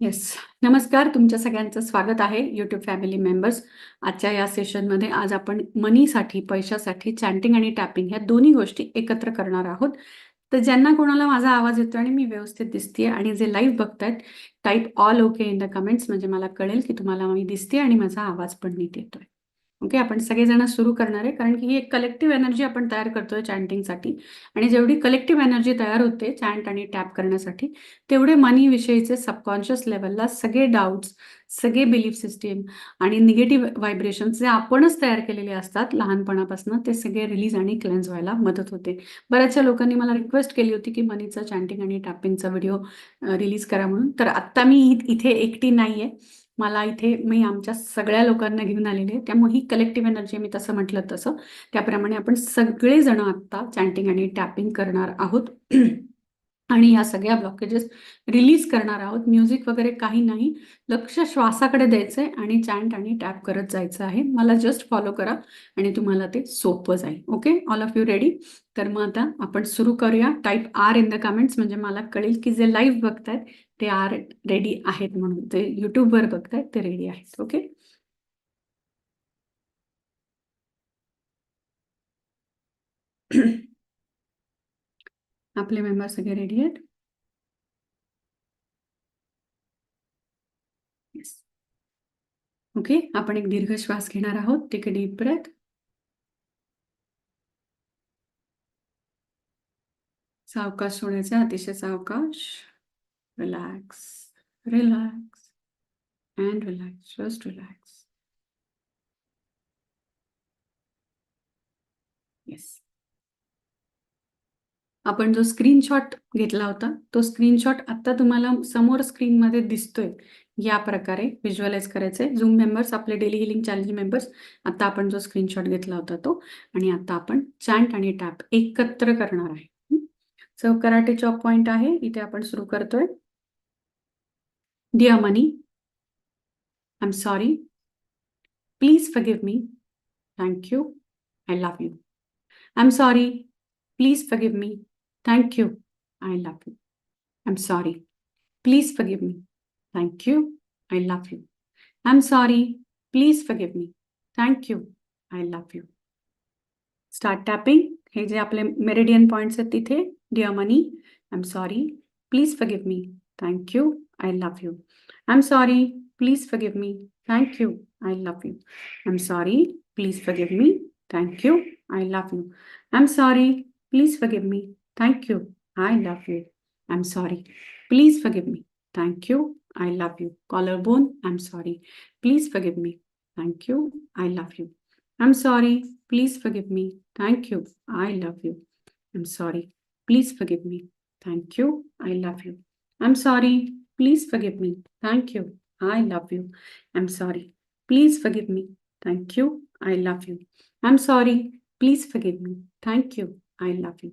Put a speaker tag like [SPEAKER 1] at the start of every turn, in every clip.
[SPEAKER 1] Yes नमस्कार. तुमच्या सगळ्यांचं स्वागत आहे. यूट्यूब फॅमिली मेंबर्स आजच्या या सेशनमध्ये आज आपण मनीसाठी पैशासाठी चॅन्टिंग आणि टॅपिंग ह्या दोन्ही गोष्टी एकत्र करणार आहोत. तर ज्यांना कोणाला माझा आवाज येतो आणि मी व्यवस्थित दिसते आणि जे लाईव्ह बघतायत type all okay in the comments म्हणजे मला कळेल की तुम्हाला मी दिसते आणि माझा आवाज पण नीट येतोय. ओके आपण सगळेजण सुरू करणार आहे. कारण की ही एक कलेक्टिव्ह एनर्जी आपण तयार करतोय चॅन्टिंगसाठी आणि जेवढी कलेक्टिव्ह एनर्जी तयार होते चॅन्ट आणि टॅप करण्यासाठी तेवढे मनीविषयीचे सबकॉन्शियस लेवलला सगळे डाऊट्स सगळे बिलीफ सिस्टीम आणि निगेटिव्ह व्हायब्रेशन्स जे आपणच तयार केलेले असतात लहानपणापासून ते सगळे रिलीज आणि क्लेन्स व्हायला मदत होते. बऱ्याचशा लोकांनी मला रिक्वेस्ट केली होती की मनीचा चॅन्टिंग आणि टॅपिंगचा व्हिडिओ रिलीज करा म्हणून. तर आत्ता मी इथे एकटी नाहीये. मला इथे मी आमच्या सगळ्या लोकांना घेऊन आलेले आहे त्यामुळे ही कलेक्टिव्ह एनर्जी मी तसं म्हटलं तसं. त्याप्रमाणे आपण सगळेजण आत्ता चॅन्टिंग आणि टॅपिंग करणार आहोत. आणि या सगळ्या ब्लॉकेजेस रिलीज करणार आहोत. म्युझिक वगैरे काही नाही. लक्ष श्वासाकडे द्यायचंय आणि चॅन्ट आणि टॅप करत जायचं आहे. मला जस्ट फॉलो करा आणि तुम्हाला ते सोपं जाईल. Okay all of you ready तर मग आता आपण सुरू करूया. Type R in the comments म्हणजे मला कळेल की जे लाईव्ह बघतायत ते आर रेडी आहेत म्हणून. ते युट्यूबवर बघतायत ते रेडी आहेत. ओके आपले मेंबर सगळे रेडी आहेत? ओके आपण एक दीर्घ श्वास घेणार आहोत. टेक अ डीप ब्रेथ सावकाश सोडायचा अतिशय सावकाश. Relax relax and relax just relax yes आपण जो स्क्रीनशॉट घेतला होता तो स्क्रीनशॉट आता तुम्हाला समोर स्क्रीनमध्ये दिसतोय. या प्रकारे व्हिज्युअलाइज करायचंय. झूम मेंबर्स आपले डेली हिलिंग चॅलेंज मेंबर्स आता आपण जो स्क्रीनशॉट घेतला होता तो आणि आता आपण चॅन्ट आणि टॅप एकत्र करणार आहे. सो कराटे चॉप पॉइंट आहे. इथे आपण सुरू करतोय. Dear money I am sorry please forgive me thank you I love you I am sorry please forgive me Thank you. I love you. I'm sorry. Please forgive me. Thank you. I love you. I'm sorry. Please forgive me. Thank you. I love you. Start tapping. हे जे आपले meridian points आहेत तिथे dear money I am sorry please forgive me thank you I love you I am sorry please forgive me thank you I love you I am sorry please forgive me thank you I love you I am sorry please forgive me Thank you. I love you. I'm sorry. Please forgive me. Thank you. I love you. Collarbone. I'm sorry. Please forgive me. Thank you. I love you. I'm sorry. Please forgive me. Thank you. I love you. I'm sorry. Please forgive me. Thank you. I love you. I'm sorry. Please forgive me. Thank you. I love you. I'm sorry. Please forgive me. Thank you. I love you. I'm sorry. Please forgive me. Thank you. I love you.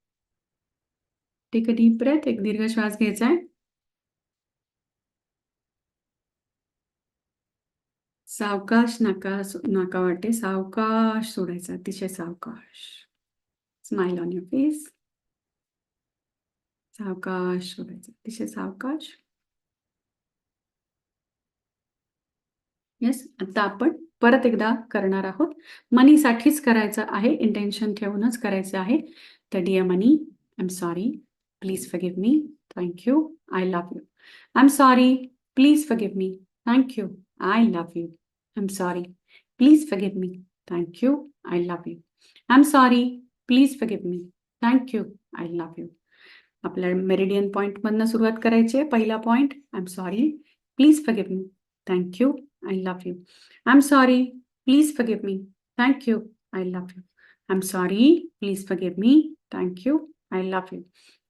[SPEAKER 1] Take a deep breath एक दीर्घ श्वास घ्यायचा आहे. सावकाश नाका नाका वाटे सावकाश सोडायचा अतिशय सावकाश. स्माइल ऑन युअर फेस सावकाश सोडायचं अतिशय सावकाश. येस आता आपण परत एकदा करणार आहोत. मनीसाठीच करायचं आहे इंटेन्शन ठेवूनच करायचं आहे. तर dear money I am sorry Please forgive me. Thank you. I love you. I'm sorry. Please forgive me. Thank you. I love you. I'm sorry. Please forgive me. Thank you. I love you. I'm sorry. Please forgive me. Thank you. I love you. आपल्या meridian point मधनं सुरुवात करायची आहे पहिला point I am sorry please forgive me thank you I love you I am sorry please forgive me thank you I love you I am sorry please forgive me thank you I love you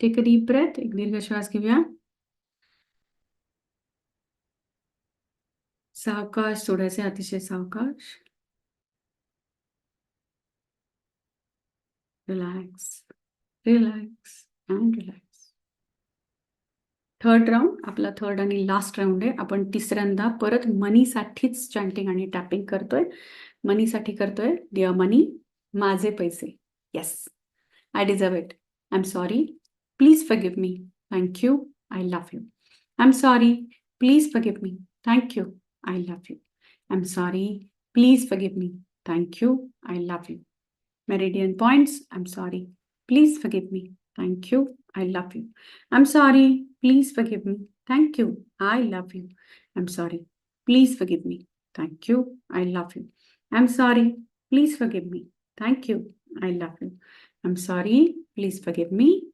[SPEAKER 1] Take a deep breath. एक दीर्घ श्वास घेऊया सावकाश सोडायचे अतिशय सावकाश relax relax and relax third round आपला third आणि लास्ट राऊंड आहे. आपण तिसऱ्यांदा परत मनीसाठीच चॅन्टिंग आणि टॅपिंग करतोय. मनीसाठी करतोय. डिअर मनी माझे पैसे. Yes I deserve it I am sorry Please forgive me. Thank you. I love you. I'm sorry. Please forgive me. Thank you. I love you. I'm sorry. Please forgive me. Thank you. I love you. Meridian points. I'm sorry. Please forgive me. Thank you. I love you. I'm sorry. Please forgive me. Thank you. I love you. I'm sorry. Please forgive me. Thank you. I love you. I'm sorry. Please forgive me. Thank you. I love you. I'm sorry. Please forgive me.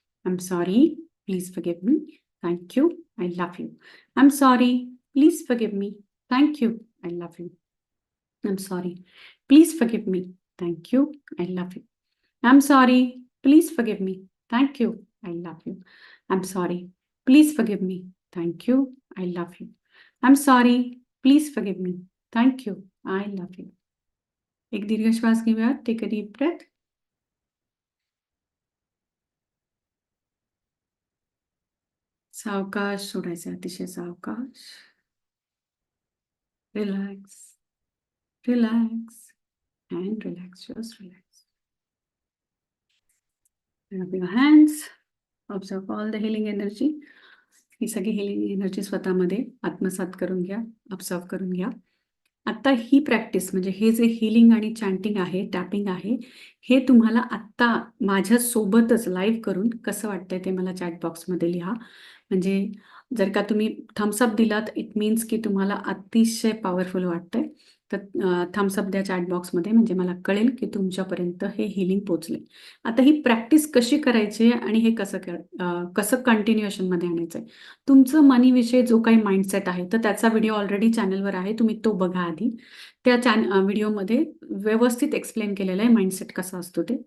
[SPEAKER 1] I'm sorry. Please forgive me. Thank you. I love you. I'm sorry. Please forgive me. Thank you. I love you. I'm sorry. Please forgive me. Thank you. I love you. I'm sorry. Please forgive me. Thank you. I love you. I'm sorry. Please forgive me. Thank you. I love you. I'm sorry. Please forgive me. Thank you. I love you. एक दीर्घ श्वास घेऊया take a deep breath सावकाश सोडायचे अतिशय सावकाश. Relax relax and relax just relax hands observe all the healing energy ही सगळी healing energy स्वतःमध्ये आत्मसात करून घ्या. ऑब्झर्व करून घ्या. आत्ता ही प्रॅक्टिस म्हणजे हे जे हिलिंग आणि चॅन्टिंग आहे टॅपिंग आहे हे तुम्हाला आत्ता माझ्या सोबतच लाईव्ह करून कसं वाटतंय ते मला चॅट बॉक्समध्ये लिहा. म्हणजे जर का तुम्ही थम्सअप दिलात इट मीन्स की तुम्हाला अतिशय पॉवरफुल वाटतंय. तर थम्सअप द्या चॅट बॉक्समध्ये म्हणजे मला कळेल की तुमच्यापर्यंत हे हिलिंग पोचले आता ही प्रॅक्टिस कशी करायची आणि हे कसं कर कसं कंटिन्युएशनमध्ये आणायचं आहे तुमचं मनीविषयी जो काही माइंडसेट आहे तर त्याचा व्हिडिओ ऑलरेडी चॅनलवर आहे तुम्ही तो बघा आधी. त्या चॅन व्हिडिओमध्ये व्यवस्थित एक्सप्लेन केलेला आहे माइंडसेट कसा असतो ते.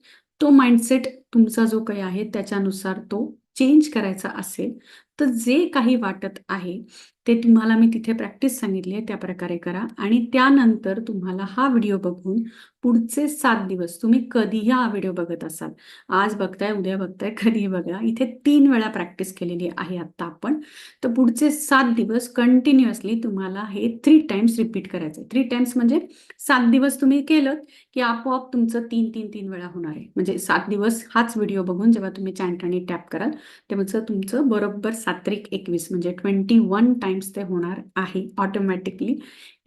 [SPEAKER 1] तो माइंडसेट तुमचा जो काही आहे त्याच्यानुसार तो चेंज करायचा असेल तर जे काही वाटत आहे ते तुम्हाला मी तिथे प्रॅक्टिस सांगितली आहे त्या प्रकारे करा. आणि त्यानंतर तुम्हाला हा व्हिडिओ बघून पुढचे सात दिवस तुम्ही कधीही हा व्हिडिओ बघत असाल. आज बघताय उद्या बघताय कधीही बघा. इथे तीन वेळा प्रॅक्टिस केलेली आहे आत्ता आपण. तर पुढचे सात दिवस कंटिन्युअसली तुम्हाला हे थ्री टाइम्स रिपीट करायचं थ्री टाइम्स म्हणजे सात दिवस तुम्ही केलं की आपोआप तुमचं तीन तीन तीन वेळा होणार आहे. म्हणजे सात दिवस हाच व्हिडिओ बघून जेव्हा तुम्ही चॅन्ट आणि टॅप कराल तेव्हा तुमचं बरोबर सात्रिक एकवीस म्हणजे ट्वेंटी वन टाइम्स ते होणार आहे ऑटोमॅटिकली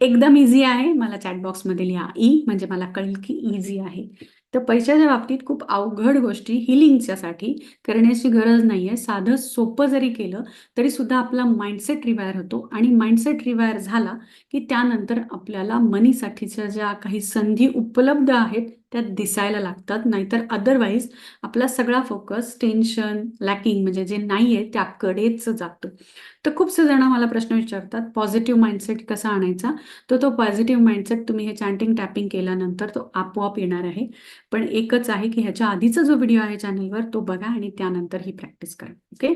[SPEAKER 1] एकदम इझी आहे. मला चॅटबॉक्समध्ये लिहा. ई म्हणजे मला कळेल की इझी आहे. तर पैशाच्या बाबतीत खूप अवघड गोष्टी हिलिंगच्यासाठी करण्याची गरज नाही आहे साधं सोपं जरी केलं तरी सुद्धा आपला माइंडसेट रिवायर होतो. आणि माइंडसेट रिवायर झाला की त्यानंतर आपल्याला मनीसाठीच्या ज्या काही संधी उपलब्ध आहेत त्या दिसायला लागतात. नाहीतर अदरवाईज आपला सगळा फोकस टेन्शन लॅकिंग म्हणजे जे नाही आहे त्याकडेच जातो. तर खूपसे जण मला प्रश्न विचारतात पॉझिटिव्ह माइंडसेट कसा आणायचा? तर तो पॉझिटिव्ह माइंडसेट तुम्ही हे चॅन्टिंग टॅपिंग केल्यानंतर तो आपोआप येणार आहे. पण एकच आहे की ह्याच्या आधीचा जो व्हिडिओ आहे चॅनलवर तो बघा आणि त्यानंतर ही प्रॅक्टिस करा. Okay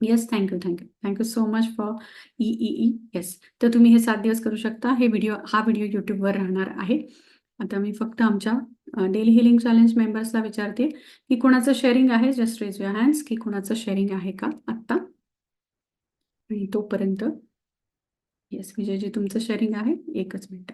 [SPEAKER 1] yes thank you thank you thank you so much for E ई ई येस तर तुम्ही हे सात दिवस करू शकता. हे व्हिडिओ हा व्हिडिओ यूट्यूबवर राहणार आहे. आता मी फक्त आमच्या डेली हिलिंग चॅलेंज मेंबर्सला विचारते की कोणाचं शेअरिंग आहे? जस्ट रेज युअर हँड्स की कोणाचं शेअरिंग आहे का आत्ता? आणि तोपर्यंत येस विजयजी तुमचं शेअरिंग आहे. एकच मिनिट.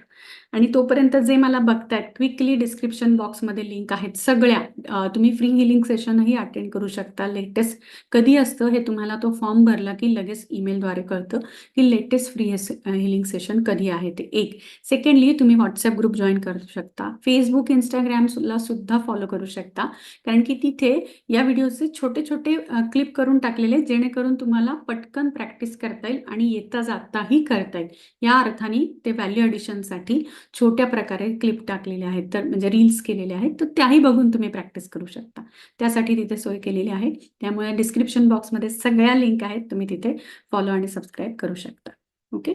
[SPEAKER 1] आणि तोपर्यंत जे मला बघतायत क्विकली डिस्क्रिप्शन बॉक्समध्ये लिंक आहेत सगळ्या. तुम्ही फ्री हिलिंग सेशनही अटेंड करू शकता. लेटेस्ट कधी असतं हे तुम्हाला तो फॉर्म भरला की लगेच ईमेलद्वारे कळतं की लेटेस्ट फ्री हिलिंग सेशन कधी आहे ते. एक. सेकंडली तुम्ही व्हॉट्सअप ग्रुप जॉईन करू शकता. फेसबुक इंस्टाग्रामला सुद्धा फॉलो करू शकता. कारण की तिथे या व्हिडिओचे छोटे छोटे क्लिप करून टाकलेले जेणेकरून तुम्हाला पटकन प्रॅक्टिस करता येईल आणि येता जाताही करता येईल या अर्थाने ते व्हॅल्यू ॲडिशनसाठी छोट्या प्रकारे क्लिप टाकलेले आहेत. तर म्हणजे रील्स केलेले आहेत. तर त्याही बघून तुम्ही प्रॅक्टिस करू शकता. त्यासाठी तिथे सोय केलेली आहे. त्यामुळे डिस्क्रिप्शन बॉक्समध्ये सगळ्या लिंक आहेत. तुम्ही तिथे फॉलो आणि सबस्क्राईब करू शकता. ओके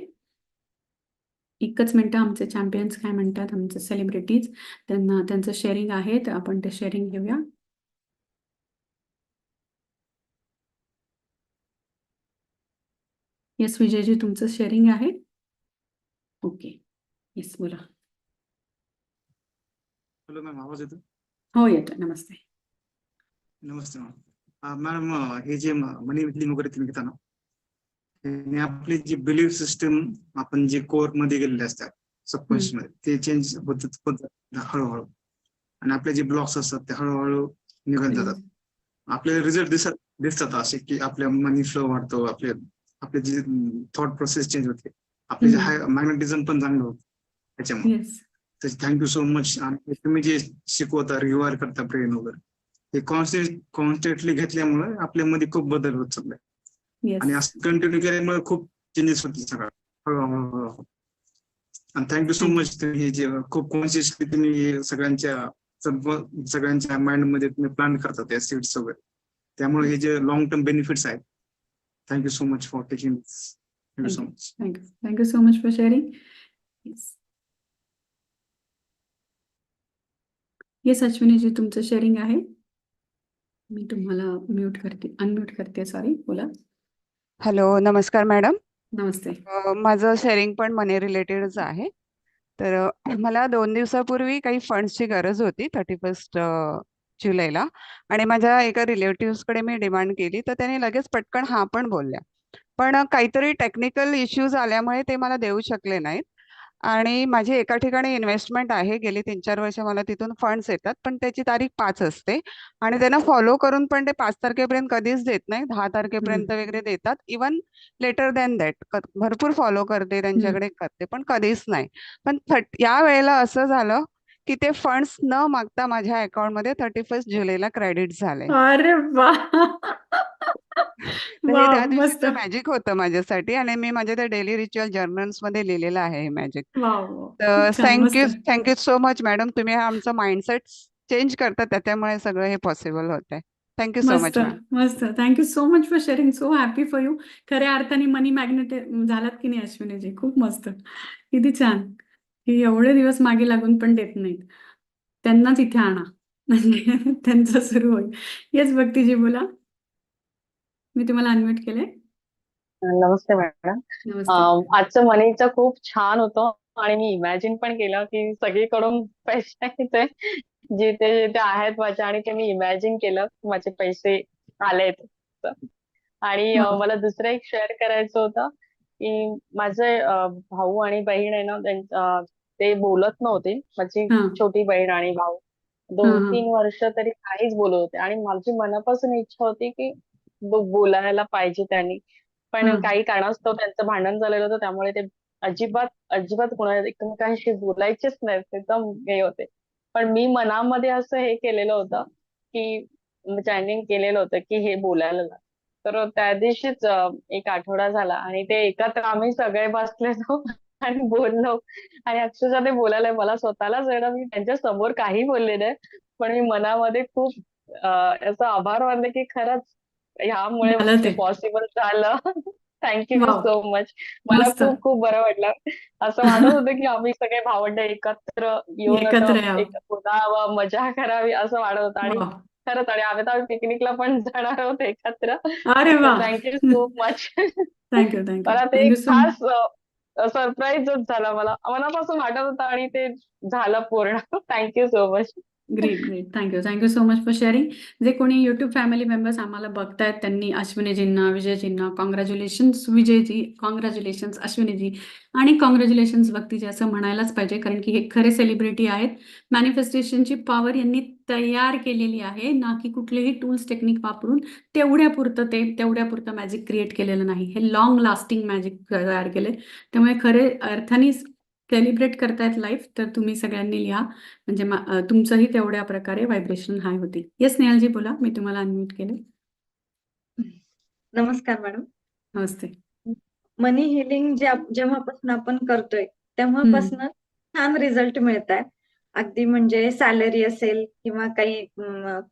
[SPEAKER 1] एकच मिनटं. आमचे चॅम्पियन्स काय म्हणतात? आमचे सेलिब्रिटीज त्यांना त्यांचं शेअरिंग आहे. तर आपण ते शेअरिंग घेऊया. येस विजयजी तुमचं शेअरिंग आहे? ओके येस बोला.
[SPEAKER 2] हॅलो मॅम आवाज येतो
[SPEAKER 1] हो येतो नमस्ते.
[SPEAKER 2] नमस्ते मॅम मॅडम हे जे मनी विथलिंग वगैरे तुम्ही घेता ना त्याने आपली जी बिलीफ सिस्टम आपण जे कोरमध्ये गेलेले असतात सबकॉन्शियसमध्ये ते चेंज होत होत हळूहळू. आणि आपले जे ब्लॉक्स असतात ते हळूहळू निघून जातात. आपल्याला रिझल्ट दिसत दिसतात असे की आपल्या मनी फ्लो वाढतो आपले आपले जे थॉट प्रोसेस चेंज होते. आपले जे. हाय मॅग्नेटिझम पण चांगलं होतं त्याच्यामुळे. थँक्यू सो मच आणि तुम्ही जे शिकवता रिवायर करता ब्रेन वगैरे हे कॉन्स्टंट कॉन्स्टंटली घेतल्यामुळे आपल्यामध्ये खूप बदल होत चाललाय. आणि असं कंटिन्यू केल्यामुळे खूप चेंजेस होतील सगळं. हळूहळू हळूहळू. आणि थँक्यू सो मच तुम्ही हे जे खूप कॉन्शियसली तुम्ही हे सगळ्यांच्या सगळ्यांच्या माइंडमध्ये तुम्ही प्लॅन करता त्या सीट्स वगैरे. त्यामुळे हे जे लॉंग टर्म बेनिफिट्स आहेत thank you so much for taking thank you
[SPEAKER 1] so much thank you thank you so much for sharing yes yes Ashwiniji तुमचं शेअरिंग आहे. मी तुम्हाला म्यूट करते अनम्यूट करते सॉरी बोला.
[SPEAKER 3] हॅलो नमस्कार मॅडम
[SPEAKER 1] नमस्ते.
[SPEAKER 3] अ, माझं शेअरिंग पण मनी रिलेटेडच आहे. तर अ, मला दोन दिवसापूर्वी काही फंड्सची गरज होती थर्टी फर्स्ट जुलैला. आणि माझ्या एका रिलेटिव्हकडे मी डिमांड केली तर त्याने लगेच पटकन हा पण बोलल्या. पण काहीतरी टेक्निकल इश्यूज आल्यामुळे ते मला देऊ शकले नाहीत. आणि माझी एका ठिकाणी इन्व्हेस्टमेंट आहे गेली तीन चार वर्ष मला तिथून फंड्स येतात पण त्याची तारीख पाच असते. आणि त्यांना फॉलो करून पण ते पाच तारखेपर्यंत कधीच देत नाही दहा तारखेपर्यंत वगैरे देतात. इवन लेटर दॅन दॅट भरपूर फॉलो करते त्यांच्याकडे करते पण कधीच नाही. पण थर्ट या वेळेला असं झालं की ते फंड्स न मागता माझ्या अकाउंटमध्ये थर्टी फर्स्ट जुलैला क्रेडिट झाले
[SPEAKER 1] अरे
[SPEAKER 3] त्या दिवशीचं मॅजिक होतं माझ्यासाठी आणि मी माझ्या त्या डेली रिच्युअल जर्नल्समध्ये लिहिलेलं आहे हे मॅजिक. तर thank you thank you so much madam तुम्ही आमचा माइंडसेट चेंज करता त्याच्यामुळे सगळं हे पॉसिबल होत आहे थँक्यू सो मच
[SPEAKER 1] मस्त. Thank you so much for sharing so happy for you खऱ्या अर्थाने मनी मॅग्नेट झालात की नाही अश्विनीजी? खूप मस्त. किती छान. हे एवढे दिवस मागे लागून पण देत नाहीत. त्यांनाच इथे आणा. म्हणजे त्यांचं सुरू होईल. येस भक्तीजी बोला. मी तुम्हाला अनम्यूट केलंय.
[SPEAKER 4] नमस्ते मॅडम आजचं मनीचं खूप छान होतं आणि मी इमॅजिन पण केलं की सगळीकडून पैसे जिथे जिथे आहेत माझ्या आणि ते मी इमॅजिन केलं की माझे पैसे आलेत. आणि
[SPEAKER 1] वा.
[SPEAKER 4] मला दुसरं एक शेअर करायचं होतं. की माझे भाऊ आणि बहीण आहे ना ते बोलत नव्हते. माझी छोटी बहीण आणि भाऊ. दोन तीन वर्ष तरी काहीच बोलत होते. आणि माझी मनापासून इच्छा होती की बोलायला पाहिजे त्यांनी. पण काही कारणास्तव त्यांचं भांडण झालेलं होतं. त्यामुळे ते अजिबात अजिबात कोणा एकमेकांशी बोलायचेच नाही एकदम हे होते. पण मी मनामध्ये असं हे केलेलं होतं की चॅनिंग केलेलं होतं की हे बोलायला तर त्या दिवशीच एक आठवडा झाला आणि ते एकत्र आम्ही सगळे बसलेलो आणि बोललो आणि अक्षरशः ते बोलायला मला स्वतःलाच मी त्यांच्यासमोर काही बोलले नाही पण मी मनामध्ये खूप याचा आभार मानले की खरंच ह्यामुळे. पॉसिबल झालं थँक्यू. सो मच मला. खूप खूप बरं वाटलं असं वाटत होतं की आम्ही सगळे भावंड एकत्र येऊन बोलावं मजा करावी असं वाटत होतं आणि. खरंच. आणि आम्ही तर आम्ही पिकनिकला पण जाणार आहोत एकत्र.
[SPEAKER 1] अरे वा.
[SPEAKER 4] Thank you so
[SPEAKER 1] much
[SPEAKER 4] thank you
[SPEAKER 1] thank you मला ते
[SPEAKER 4] खास सरप्राईजच झाला मला. मनापासून वाटत होतं आणि ते झालं पूर्ण. Thank you so
[SPEAKER 1] much great great thank you thank you so much for sharing जे कोणी युट्यूब फॅमिली मेंबर्स आम्हाला बघतायत त्यांनी अश्विनीजींना विजयजींना कॉंग्रॅच्युलेशन्स विजयजी कॉंग्रॅच्युलेशन्स अश्विनीजी आणि कॉंग्रॅच्युलेशन्स भक्तीजी असं म्हणायलाच पाहिजे कारण की हे खरे सेलिब्रिटी आहेत. मॅनिफेस्टेशनची पॉवर यांनी तयार केलेली आहे ना की कुठलेही टूल्स टेक्निक वापरून तेवढ्यापुरतं ते तेवढ्यापुरतं मॅजिक क्रिएट केलेलं नाही. हे लॉंग लास्टिंग मॅजिक तयार केले त्यामुळे खरे अर्थानी सेलिब्रेट करतायत लाईफ तर तुम्ही सगळ्यांनी लिहा. म्हणजे तुमचंही तेवढ्या प्रकारे व्हायब्रेशन हाय होतील. येस स्नेहलजी बोला. मी तुम्हाला अनम्यूट केले.
[SPEAKER 5] नमस्कार मॅडम.
[SPEAKER 1] नमस्ते.
[SPEAKER 5] मनी हिलिंग जेव्हापासून आपण करतोय तेव्हापासून छान रिझल्ट मिळत आहे अगदी म्हणजे सॅलरी असेल किंवा काही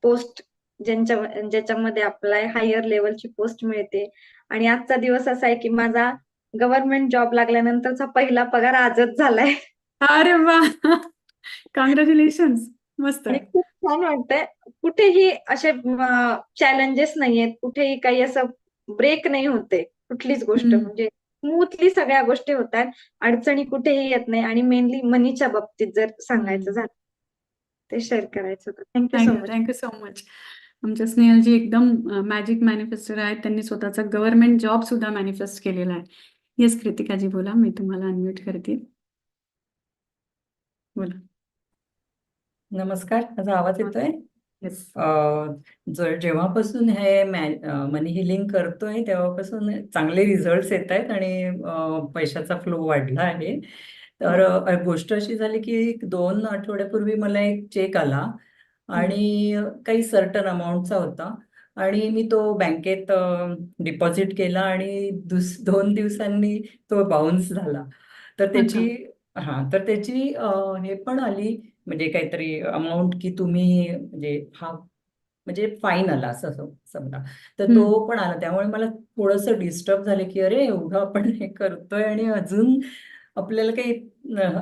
[SPEAKER 5] पोस्ट ज्यांच्या ज्याच्यामध्ये आपल्याला हायर लेवलची पोस्ट मिळते. आणि आजचा दिवस असा आहे की माझा गव्हर्नमेंट जॉब लागल्यानंतरचा पहिला पगार आजच झालाय.
[SPEAKER 1] अरे वा. कॉंग्रॅच्युलेशन्स मस्त.
[SPEAKER 5] खूप छान वाटतंय. कुठेही असे चॅलेंजेस नाहीयेत. कुठेही काही असं ब्रेक नाही होते कुठलीच गोष्ट. म्हणजे स्मूथली सगळ्या गोष्टी होतात. अडचणी कुठेही येत नाही. आणि मेनली मनीच्या बाबतीत जर सांगायचं. झालं ते शेअर करायचं होतं. Thank you
[SPEAKER 1] so thank you much thank you so much आमच्या स्नेहलजी एकदम मॅजिक मॅनिफेस्टर आहेत. त्यांनी स्वतःचा गव्हर्नमेंट जॉब सुद्धा मॅनिफेस्ट केलेला आहे. येस कृतिकाजी बोला. मी तुम्हाला अनम्यूट करते. बोला.
[SPEAKER 6] नमस्कार. माझा आवाज येतोय? जर जेव्हापासून हे मनी हिलिंग करतोय तेव्हापासून चांगले रिझल्ट्स येत आहेत आणि पैशाचा फ्लो वाढला आहे. तर अं, गोष्ट अशी झाली की दोन आठवड्यापूर्वी मला एक चेक आला आणि काही सर्टन अमाऊंटचा होता. आणि मी तो बँकेत डिपॉझिट केला आणि दुस दोन दिवसांनी तो बाउन्स झाला. तर त्याची हा तर त्याची हे पण आली म्हणजे काहीतरी अमाऊंट की तुम्ही म्हणजे हा म्हणजे फाईन आला असं सम- समजा. तर तो पण आला. त्यामुळे मला थोडंसं डिस्टर्ब झालं की अरे एवढं आपण हे करतोय आणि अजून आपल्याला काही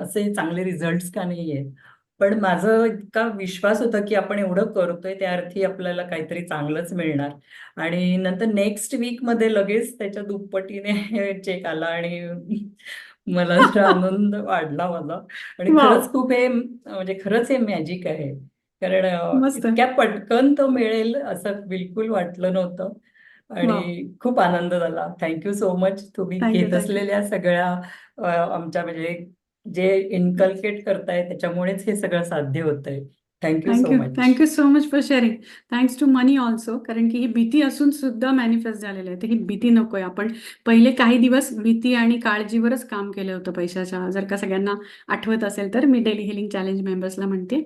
[SPEAKER 6] असे चांगले रिझल्ट्स का नाही आहेत पण माझं इतका विश्वास होता की आपण एवढं करतोय त्या अर्थी आपल्याला काहीतरी चांगलंच मिळणार. आणि नंतर नेक्स्ट वीकमध्ये लगेच त्याच्या दुप्पटीने चेक आला आणि मला आनंद वाढला माझा. आणि. खरंच खूप हे म्हणजे खरंच हे मॅजिक आहे. कारण. इतक्या पटकन तो मिळेल असं बिलकुल वाटलं नव्हतं. आणि खूप आनंद झाला. थँक्यू सो मच तुम्ही घेत. असलेल्या सगळ्या आमच्या म्हणजे जे इनकल्केट करताय त्याच्यामुळेच हे सगळं साध्य होतंय. Thank you
[SPEAKER 1] so thank you much thank you so much for sharing thanks to money also कारण की ही भीती असून सुद्धा मॅनिफेस्ट झालेलं आहे. तर ही भीती नकोय. आपण पहिले काही दिवस भीती आणि काळजीवरच काम केलं होतं पैशाच्या. जर का सगळ्यांना आठवत असेल तर मी डेली हिलिंग चॅलेंज मेंबर्सला म्हणते.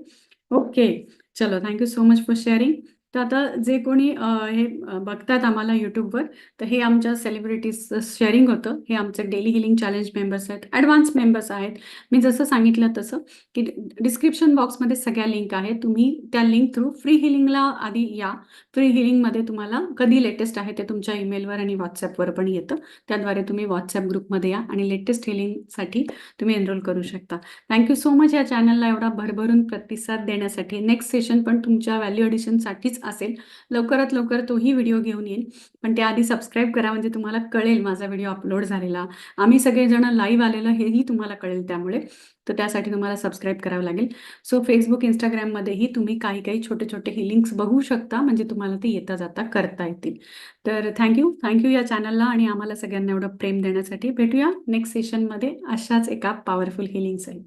[SPEAKER 1] ओके चलो thank you so much for sharing तर आता जे कोणी हे बघतात आम्हाला यूट्यूबवर तर हे आमच्या सेलिब्रिटीज शेअरिंग होतं. हे आमचे डेली हिलिंग चॅलेंज मेंबर्स आहेत ॲडव्हान्स मेंबर्स आहेत. मी जसं सांगितलं तसं की डिस्क्रिप्शन बॉक्समध्ये सगळ्या लिंक आहेत. तुम्ही त्या लिंक थ्रू फ्री हिलिंगला आधी या. फ्री हिलिंगमध्ये तुम्हाला कधी लेटेस्ट आहे ते तुमच्या ईमेलवर आणि व्हॉट्सॲपवर पण येतं. त्याद्वारे तुम्ही व्हॉट्सॲप ग्रुपमध्ये या आणि लेटेस्ट हिलिंगसाठी तुम्ही एनरोल करू शकता. थँक्यू सो मच या चॅनलला एवढा भरभरून प्रतिसाद देण्यासाठी. नेक्स्ट सेशन पण तुमच्या व्हॅल्यू एडिशनसाठीच असेल लवकरात लवकर तोही व्हिडिओ घेऊन येईल. पण त्याआधी सबस्क्राईब करा म्हणजे तुम्हाला कळेल माझा व्हिडिओ अपलोड झालेला. आम्ही सगळेजण लाईव्ह आलेलं हेही तुम्हाला कळेल त्यामुळे. तर त्यासाठी तुम्हाला सबस्क्राईब करावं लागेल. सो फेसबुक इंस्टाग्राममध्येही तुम्ही काही काही छोटे छोटे हे लिंक्स बघू शकता म्हणजे तुम्हाला ते येता जाता करता येतील. तर थँक्यू थँक्यू या चॅनलला आणि आम्हाला सगळ्यांना एवढं प्रेम देण्यासाठी भेटूया नेक्स्ट सेशनमध्ये अशाच एका पॉवरफुल हिलिंगसही